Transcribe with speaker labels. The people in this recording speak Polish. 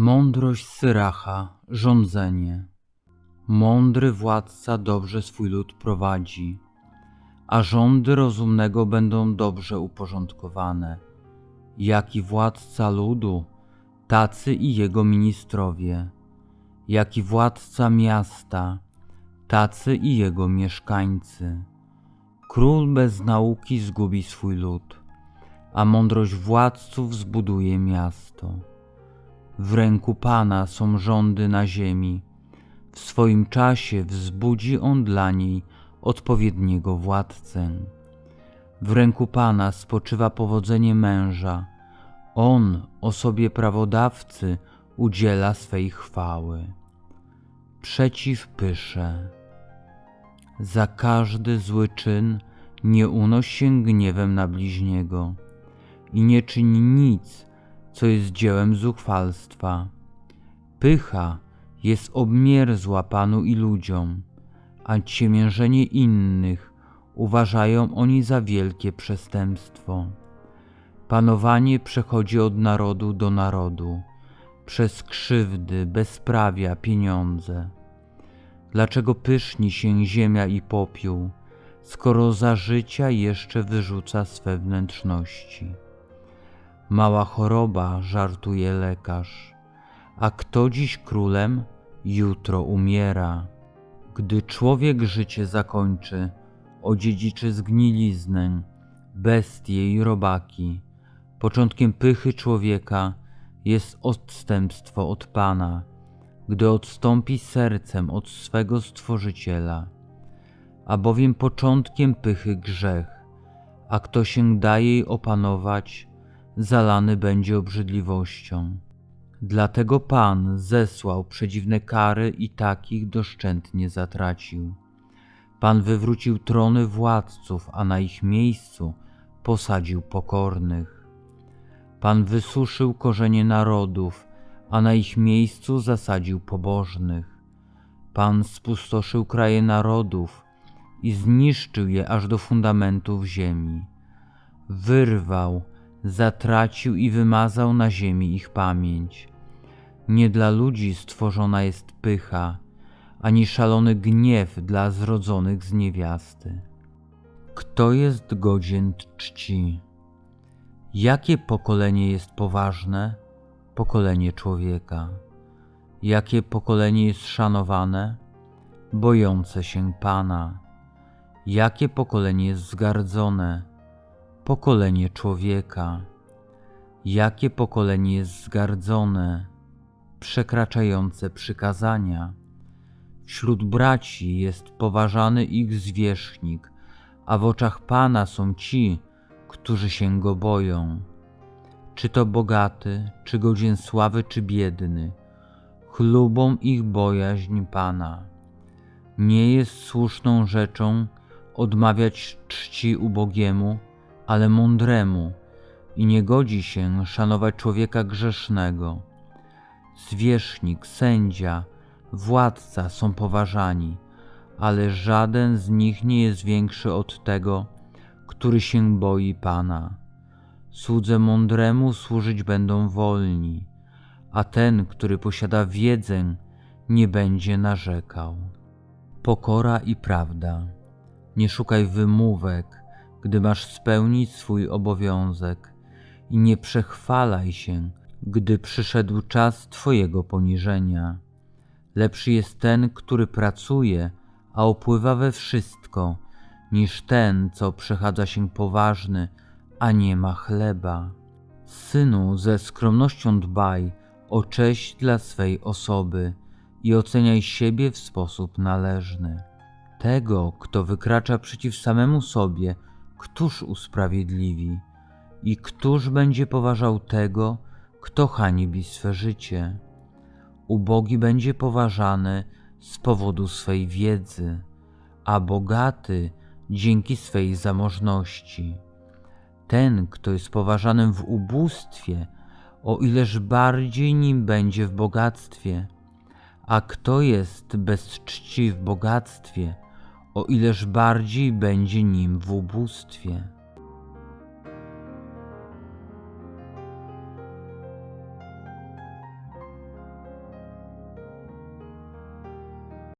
Speaker 1: Mądrość Syracha, rządzenie. Mądry władca dobrze swój lud prowadzi, a rządy rozumnego będą dobrze uporządkowane. Jaki władca ludu, tacy i jego ministrowie. Jaki władca miasta, tacy i jego mieszkańcy. Król bez nauki zgubi swój lud, a mądrość władców zbuduje miasto. W ręku Pana są rządy na ziemi. W swoim czasie wzbudzi On dla niej odpowiedniego władcę. W ręku Pana spoczywa powodzenie męża. On osobie prawodawcy udziela swej chwały. Przeciw pysze. Za każdy zły czyn nie unoś się gniewem na bliźniego i nie czyń nic, co jest dziełem zuchwalstwa. Pycha jest obmierzła Panu i ludziom, a ciemiężenie innych uważają oni za wielkie przestępstwo. Panowanie przechodzi od narodu do narodu, przez krzywdy, bezprawia, pieniądze. Dlaczego pyszni się ziemia i popiół, skoro za życia jeszcze wyrzuca swe wnętrzności? Mała choroba, żartuje lekarz, a kto dziś królem, jutro umiera. Gdy człowiek życie zakończy, odziedziczy zgniliznę, bestie i robaki. Początkiem pychy człowieka jest odstępstwo od Pana, gdy odstąpi sercem od swego Stworzyciela. A bowiem początkiem pychy grzech, a kto się daje jej opanować, zalany będzie obrzydliwością. Dlatego Pan zesłał przedziwne kary i takich doszczętnie zatracił. Pan wywrócił trony władców, a na ich miejscu posadził pokornych. Pan wysuszył korzenie narodów, a na ich miejscu zasadził pobożnych. Pan spustoszył kraje narodów i zniszczył je aż do fundamentów ziemi. Wyrwał zatracił i wymazał na ziemi ich pamięć. Nie dla ludzi stworzona jest pycha, ani szalony gniew dla zrodzonych z niewiasty. Kto jest godzien czci? Jakie pokolenie jest poważne? Pokolenie człowieka. Jakie pokolenie jest szanowane? Bojące się Pana. Jakie pokolenie jest zgardzone? Pokolenie człowieka. Jakie pokolenie jest zgardzone, przekraczające przykazania. Wśród braci jest poważany ich zwierzchnik, a w oczach Pana są ci, którzy się go boją. Czy to bogaty, czy godzien sławy, czy biedny, chlubą ich bojaźń Pana. Nie jest słuszną rzeczą odmawiać czci ubogiemu, ale mądremu i nie godzi się szanować człowieka grzesznego. Zwierzchnik, sędzia, władca są poważani, ale żaden z nich nie jest większy od tego, który się boi Pana. Słudze mądremu służyć będą wolni, a ten, który posiada wiedzę, nie będzie narzekał. Pokora i prawda. Nie szukaj wymówek, gdy masz spełnić swój obowiązek i nie przechwalaj się, gdy przyszedł czas Twojego poniżenia. Lepszy jest ten, który pracuje, a opływa we wszystko, niż ten, co przechadza się poważny, a nie ma chleba. Synu, ze skromnością dbaj o cześć dla swej osoby i oceniaj siebie w sposób należny. Tego, kto wykracza przeciw samemu sobie, któż usprawiedliwi i któż będzie poważał tego, kto hańbi swe życie? Ubogi będzie poważany z powodu swej wiedzy, a bogaty dzięki swej zamożności. Ten, kto jest poważanym w ubóstwie, o ileż bardziej nim będzie w bogactwie, a kto jest bez czci w bogactwie, o ileż bardziej będzie nim w ubóstwie.